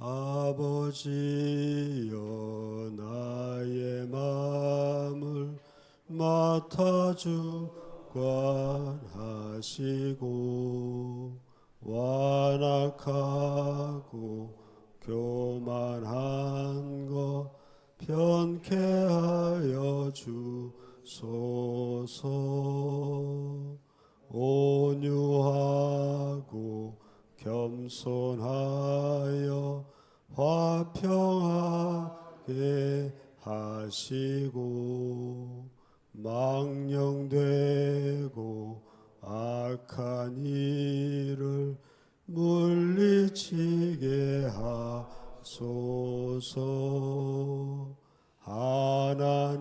아버지여 나의 마음을 맡아 주 관하시고 완악하 하시고 망령되고 악한 일을 물리치게 하소서. 하나님의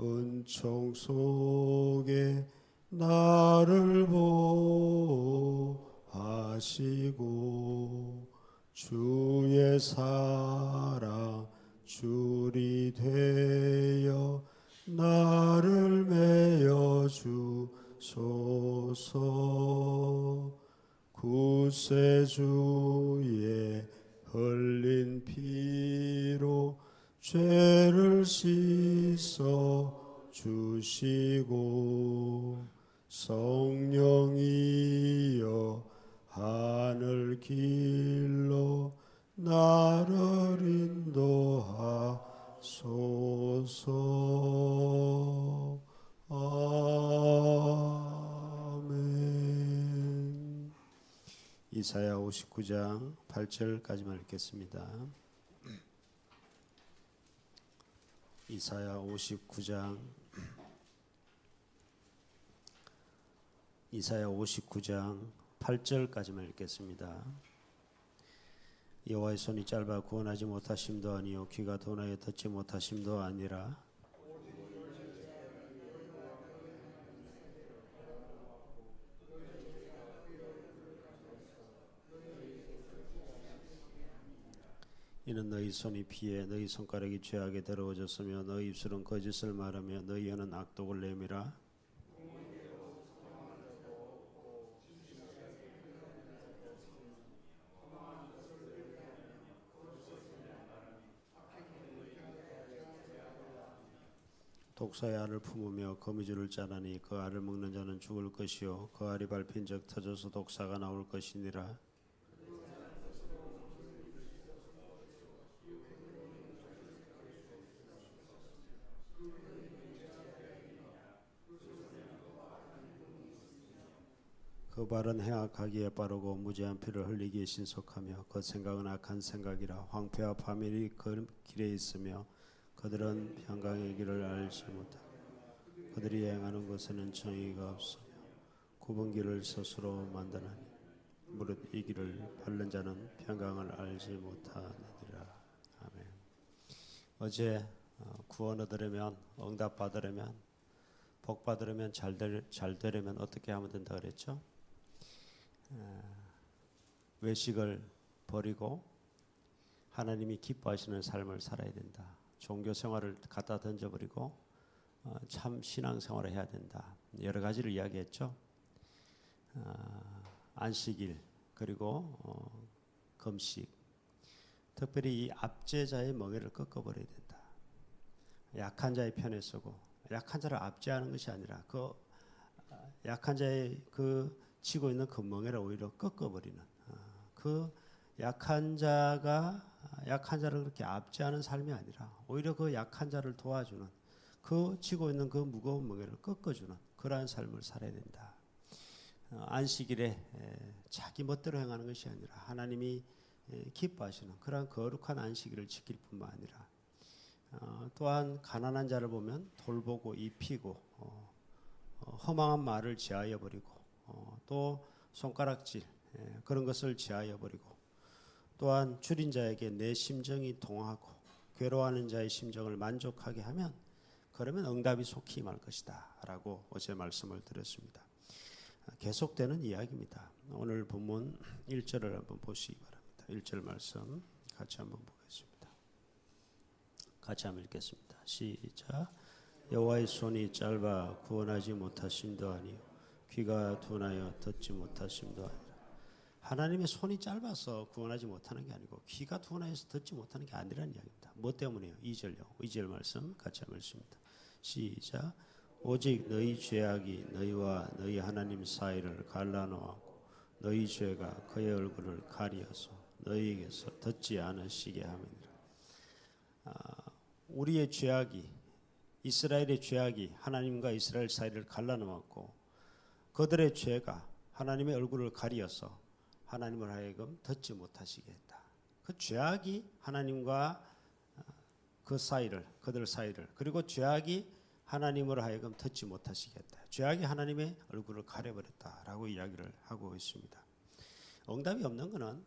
은총 속에 나를 보하시고 주의 사랑 줄이 되어 나를 메어 주소서. 구세주의 흘린 피로 죄를 씻어 주시고 성령이여 하늘 길로 나를 인도하소서 아멘 이사야 59장 8절까지만 읽겠습니다. 이사야 59장 이사야 59장 8절까지만 읽겠습니다. 여호와의 손이 짧아 구원하지 못하심도 아니요 귀가 도나에 듣지 못하심도 아니라. 이는 너희 손이 피해 너희 손가락이 죄악에 더러워졌으며 너희 입술은 거짓을 말하며 너희 혀는 악독을 내밀어 독사의 알을 품으며 거미줄을 짜나니 그 알을 먹는 자는 죽을 것이요 그 알이 밟힌 적 터져서 독사가 나올 것이니라. 그 발은 행악하기에 빠르고 무지한 피를 흘리기에 신속하며 그 생각은 악한 생각이라 황폐와 파멸이 그 길에 있으며 그들은 평강의 길을 알지 못하고 그들이 행하는 것에는 정의가 없으며 굽은 길을 스스로 만드나니 무릇 이 길을 바른 자는 평강을 알지 못하느니라 아멘 어제 어, 구원 얻으려면 응답 받으려면 복 받으려면 잘, 되, 잘 되려면 어떻게 하면 된다 그랬죠? 외식을 버리고 하나님이 기뻐하시는 삶을 살아야 된다. 종교 생활을 갖다 던져버리고 어, 참 신앙 생활을 해야 된다. 여러 가지를 이야기했죠. 어, 안식일 그리고 어, 금식. 특별히 이 압제자의 멍에를 꺾어버려야 된다. 약한 자의 편에 서고 약한 자를 압제하는 것이 아니라 그 약한 자의 그 치고 있는 그 멍에를 오히려 꺾어버리는 아, 그 약한 자가 약한 자를 그렇게 압제하는 삶이 아니라 오히려 그 약한 자를 도와주는 그 치고 있는 그 무거운 멍에를 꺾어주는 그러한 삶을 살아야 된다. 어, 안식일에 에, 자기 멋대로 행하는 것이 아니라 하나님이 에, 기뻐하시는 그러한 거룩한 안식일을 지킬 뿐만 아니라 어, 또한 가난한 자를 보면 돌보고 입히고 어, 어, 허망한 말을 제하여 버리고 어, 또 손가락질 예, 그런 것을 제하여 버리고 또한 줄인 자에게 내 심정이 동하고 괴로워하는 자의 심정을 만족하게 하면 그러면 응답이 속히 임할 것이다라고 어제 말씀을 드렸습니다. 아, 계속되는 이야기입니다. 오늘 본문 1절을 한번 보시기 바랍니다. 1절 말씀 같이 한번 보겠습니다. 같이 한번 읽겠습니다. 시작. 여호와의 손이 짧아 구원하지 못하심도 아니요 귀가 둔하여 듣지 못하심도 아니라 하나님의 손이 짧아서 구원하지 못하는 게 아니고 귀가 둔하여서 듣지 못하는 게 아니라는 이야기입니다. 뭐 때문이에요? 2절요. 2절 말씀 같이 한번 읽습니다. 시작. 오직 너희 죄악이 너희와 너희 하나님 사이를 갈라놓았고 너희 죄가 그의 얼굴을 가리어서 너희에게서 듣지 않으시게 함이니라. 아, 우리의 죄악이 이스라엘의 죄악이 하나님과 이스라엘 사이를 갈라놓았고 그들의 죄가 하나님의 얼굴을 가리어서 하나님을 하여금 듣지 못하시게 했다. 그 죄악이 하나님과 어, 그 사이를 그들 사이를 그리고 죄악이 하나님으로 하여금 듣지 못하시게 했다. 죄악이 하나님의 얼굴을 가려버렸다라고 이야기를 하고 있습니다. 응답이 없는 것은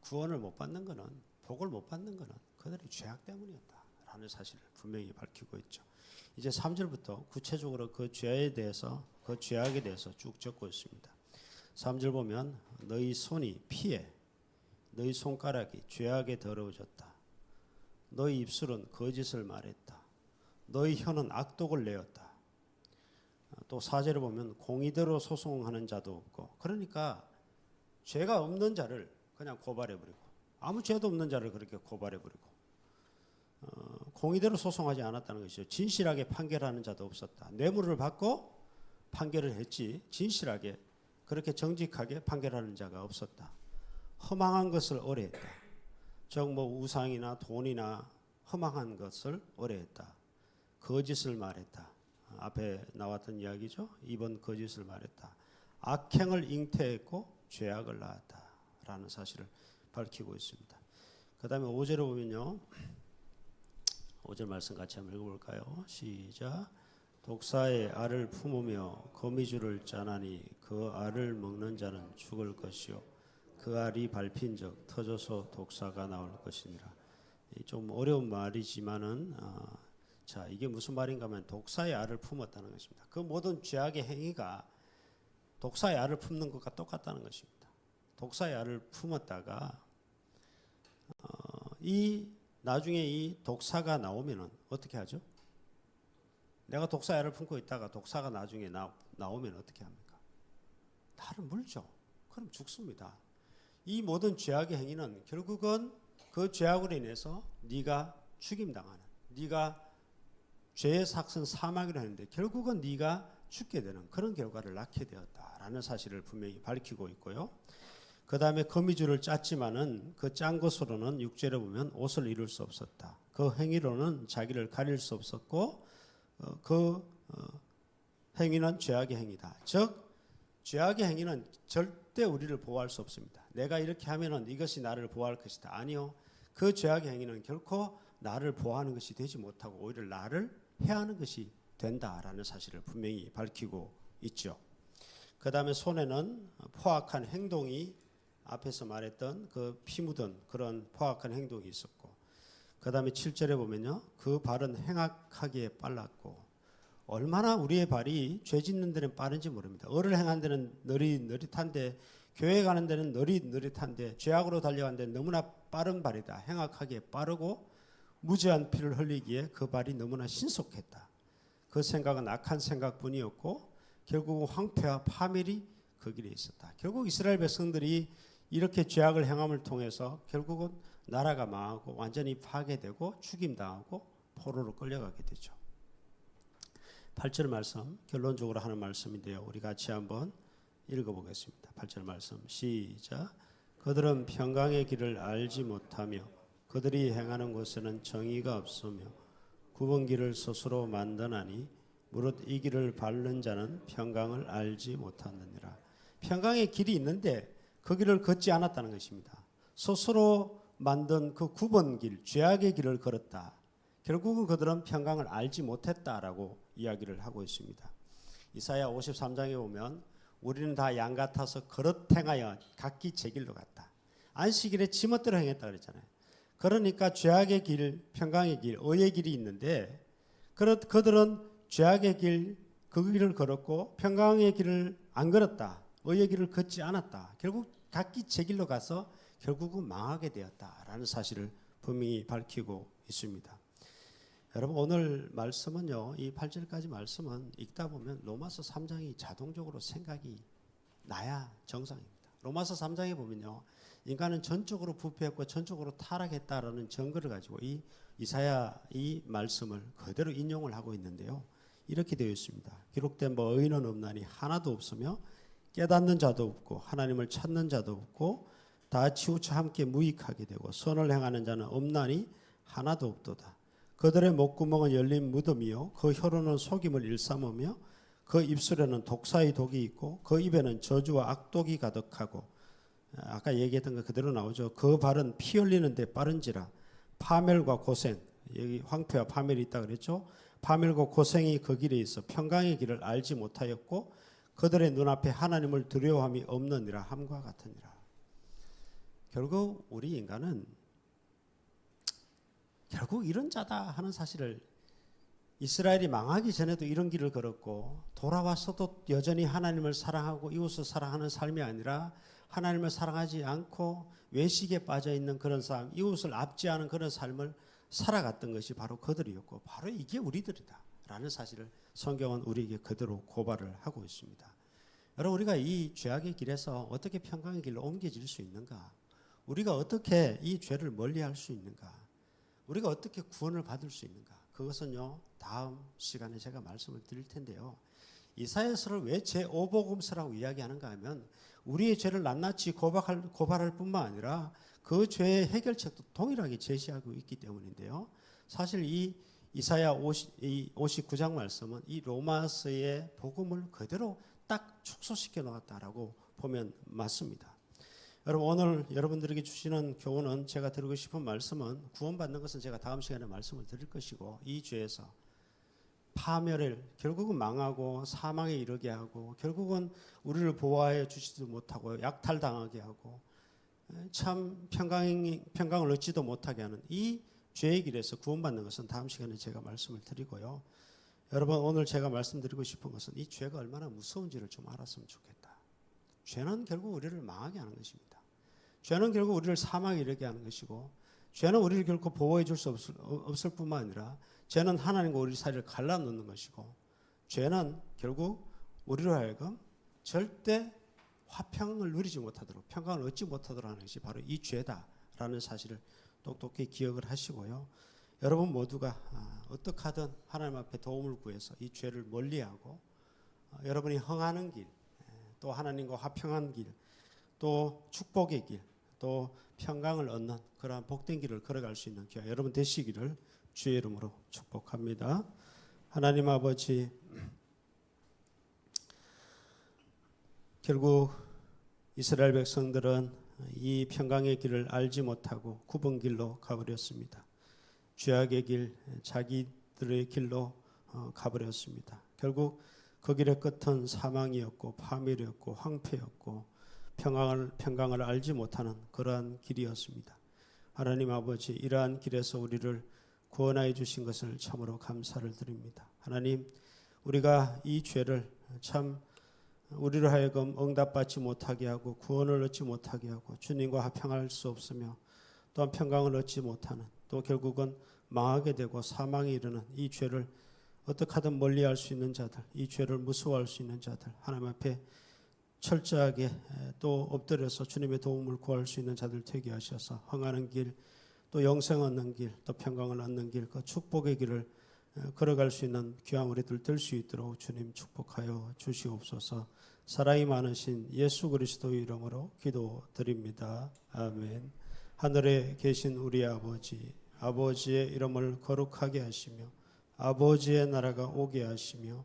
구원을 못 받는 것은 복을 못 받는 것은 그들의 죄악 때문이었다라는 사실을 분명히 밝히고 있죠. 이제 3절부터 구체적으로 그 죄에 대해서 그 죄악에 대해서 쭉 적고 있습니다. 3절 보면 너희 손이 피해 너희 손가락이 죄악에 더러워졌다. 너희 입술은 거짓을 말했다. 너희 혀는 악독을 내었다. 또 4절에 보면 공의대로 소송하는 자도 없고 그러니까 죄가 없는 자를 그냥 고발해 버리고 아무 죄도 없는 자를 그렇게 고발해 버리고 어, 공의대로 소송하지 않았다는 것이죠. 진실하게 판결하는 자도 없었다. 뇌물을 받고 판결을 했지 진실하게 그렇게 정직하게 판결하는 자가 없었다. 허망한 것을 오래했다. 즉 뭐 우상이나 돈이나 허망한 것을 오래했다. 거짓을 말했다. 앞에 나왔던 이야기죠. 이번 거짓을 말했다. 악행을 잉태했고 죄악을 낳았다라는 사실을 밝히고 있습니다. 그다음에 5절을 보면요. 5절 말씀 같이 한번 읽어 볼까요? 시작. 독사의 알을 품으며 거미줄을 짜나니 그 알을 먹는 자는 죽을 것이요 그 알이 밟힌적 터져서 독사가 나올 것이니라. 좀 어려운 말이지만은 어, 자 이게 무슨 말인가 하면 독사의 알을 품었다는 것입니다. 그 모든 죄악의 행위가 독사의 알을 품는 것과 똑같다는 것입니다. 독사의 알을 품었다가 어, 이 나중에 이 독사가 나오면은 어떻게 하죠? 내가 알을 품고 있다가 독사가 나중에 나, 나오면 어떻게 합니까? 나를 물죠. 그럼 죽습니다. 이 모든 죄악의 행위는 결국은 그 죄악으로 인해서 네가 죽임 당하는, 네가 죄의 삭은 사망이라 하는데 결국은 네가 죽게 되는 그런 결과를 낳게 되었다라는 사실을 분명히 밝히고 있고요. 그 다음에 거미줄을 짰지만은 그 짠 것으로는 육죄를 보면 옷을 이룰 수 없었다. 그 행위로는 자기를 가릴 수 없었고 어, 그 어, 행위는 죄악의 행위다. 즉 죄악의 행위는 절대 우리를 보호할 수 없습니다. 내가 이렇게 하면은 이것이 나를 보호할 것이다. 아니요. 그 죄악의 행위는 결코 나를 보호하는 것이 되지 못하고 오히려 나를 해하는 것이 된다라는 사실을 분명히 밝히고 있죠. 그 다음에 손에는 포악한 행동이 앞에서 말했던 그 피 묻은 그런 포악한 행동이 있었고 그 다음에 7절에 보면요. 그 발은 행악하기에 빨랐고 얼마나 우리의 발이 죄 짓는 데는 빠른지 모릅니다. 을을 행한 데는 느릿느릿한데 교회 가는 데는 느릿느릿한데 죄악으로 달려가는 데는 너무나 빠른 발이다. 행악하기에 빠르고 무지한 피를 흘리기에 그 발이 너무나 신속했다. 그 생각은 악한 생각뿐이었고 결국 황폐와 파멸이 그 길에 있었다. 결국 이스라엘 백성들이 이렇게 죄악을 행함을 통해서 결국은 나라가 망하고 완전히 파괴되고 죽임당하고 포로로 끌려가게 되죠. 8절 말씀 결론적으로 하는 말씀인데요. 우리 같이 한번 읽어보겠습니다. 8절 말씀 시작. 그들은 평강의 길을 알지 못하며 그들이 행하는 곳에는 정의가 없으며 굽은 길을 스스로 만드나니 무릇 이 길을 밟는 자는 평강을 알지 못하느니라. 평강의 길이 있는데 그 길을 걷지 않았다는 것입니다. 스스로 만든 그 굽은 길, 죄악의 길을 걸었다. 결국은 그들은 평강을 알지 못했다라고 이야기를 하고 있습니다. 이사야 53장에 보면 우리는 다 양 같아서 그릇 행하여 각기 제 길로 갔다. 안식일에 지멋대로 행했다 그랬잖아요. 그러니까 죄악의 길, 평강의 길, 의의 길이 있는데 그들은 죄악의 길, 그 길을 걸었고 평강의 길을 안 걸었다. 의의 길을 걷지 않았다. 결국 각기 제 길로 가서 결국은 망하게 되었다라는 사실을 분명히 밝히고 있습니다. 여러분 오늘 말씀은요. 이 8절까지 말씀은 읽다 보면 로마서 3장이 자동적으로 생각이 나야 정상입니다. 로마서 3장에 보면요. 인간은 전적으로 부패했고 전적으로 타락했다라는 증거를 가지고 이 이사야 이 말씀을 그대로 인용을 하고 있는데요. 이렇게 되어 있습니다. 기록된 뭐 의인은 없나니 하나도 없으며 깨닫는 자도 없고 하나님을 찾는 자도 없고 다 치우쳐 함께 무익하게 되고 선을 행하는 자는 없나니 하나도 없도다. 그들의 목구멍은 열린 무덤이요 그 혀로는 속임을 일삼으며 그 입술에는 독사의 독이 있고 그 입에는 저주와 악독이 가득하고 아까 얘기했던 거 그대로 나오죠. 그 발은 피 흘리는데 빠른지라 파멸과 고생 여기 황폐와 파멸이 있다 그랬죠. 파멸과 고생이 그 길에 있어 평강의 길을 알지 못하였고 그들의 눈앞에 하나님을 두려워함이 없느니라 함과 같으니라. 결국 우리 인간은 결국 이런 자다 하는 사실을 이스라엘이 망하기 전에도 이런 길을 걸었고 돌아왔어도 여전히 하나님을 사랑하고 이웃을 사랑하는 삶이 아니라 하나님을 사랑하지 않고 외식에 빠져 있는 그런 삶, 이웃을 압제하는 그런 삶을 살아갔던 것이 바로 그들이었고 바로 이게 우리들이다라는 사실을 성경은 우리에게 그대로 고발을 하고 있습니다. 여러분 우리가 이 죄악의 길에서 어떻게 평강의 길로 옮겨질 수 있는가? 우리가 어떻게 이 죄를 멀리할 수 있는가? 우리가 어떻게 구원을 받을 수 있는가? 그것은요 다음 시간에 제가 말씀을 드릴 텐데요. 이사야서를 왜 제5복음서라고 이야기하는가 하면 우리의 죄를 낱낱이 고발할, 고발할 뿐만 아니라 그 죄의 해결책도 동일하게 제시하고 있기 때문인데요. 사실 이 이사야 50, 이 59장 말씀은 이 로마서의 복음을 그대로 딱 축소시켜 놓았다라고 보면 맞습니다. 여러분 오늘 여러분들에게 주시는 교훈은 제가 드리고 싶은 말씀은 구원받는 것은 제가 다음 시간에 말씀을 드릴 것이고 이 죄에서 파멸을 결국은 망하고 사망에 이르게 하고 결국은 우리를 보호하여 주지도 못하고 약탈당하게 하고 참 평강 평강을 얻지도 못하게 하는 이 죄의 길에서 구원받는 것은 다음 시간에 제가 말씀을 드리고요. 여러분 오늘 제가 말씀드리고 싶은 것은 이 죄가 얼마나 무서운지를 좀 알았으면 좋겠다. 죄는 결국 우리를 망하게 하는 것입니다. 죄는 결국 우리를 사망에 이르게 하는 것이고 죄는 우리를 결코 보호해 줄 수 없을, 없을 뿐만 아니라 죄는 하나님과 우리 사이를 갈라놓는 것이고 죄는 결국 우리로 하여금 절대 화평을 누리지 못하도록 평강을 얻지 못하도록 하는 것이 바로 이 죄다라는 사실을 똑똑히 기억을 하시고요. 여러분 모두가 아, 어떻게 하든 하나님 앞에 도움을 구해서 이 죄를 멀리하고 어, 여러분이 흥하는 길, 또 하나님과 화평한 길, 또 축복의 길, 또 평강을 얻는 그러한 복된 길을 걸어갈 수 있는 기회 여러분 되시기를 주의 이름으로 축복합니다. 하나님 아버지 결국 이스라엘 백성들은 이 평강의 길을 알지 못하고 굽은 길로 가버렸습니다. 죄악의 길, 자기들의 길로 어, 가버렸습니다. 결국 그 길의 끝은 사망이었고 파멸이었고 황폐였고 평강을 평강을 알지 못하는 그러한 길이었습니다. 하나님 아버지 이러한 길에서 우리를 구원하여 주신 것을 참으로 감사를 드립니다. 하나님 우리가 이 죄를 참 우리로 하여금 응답받지 못하게 하고 구원을 얻지 못하게 하고 주님과 화평할 수 없으며 또한 평강을 얻지 못하는 또 결국은 망하게 되고 사망에 이르는 이 죄를 어떻게 하든 멀리할 수 있는 자들, 이 죄를 무서워할 수 있는 자들 하나님 앞에 철저하게 또 엎드려서 주님의 도움을 구할 수 있는 자들 되게 하셔서 흥하는 길, 또 영생 얻는 길, 또 평강을 얻는 길, 그 축복의 길을 어, 걸어갈 수 있는 귀한 우리들 될 수 있도록 주님 축복하여 주시옵소서. 사랑이 많으신 예수 그리스도의 이름으로 기도드립니다. 아멘. 하늘에 계신 우리 아버지, 아버지의 이름을 거룩하게 하시며 아버지의 나라가 오게 하시며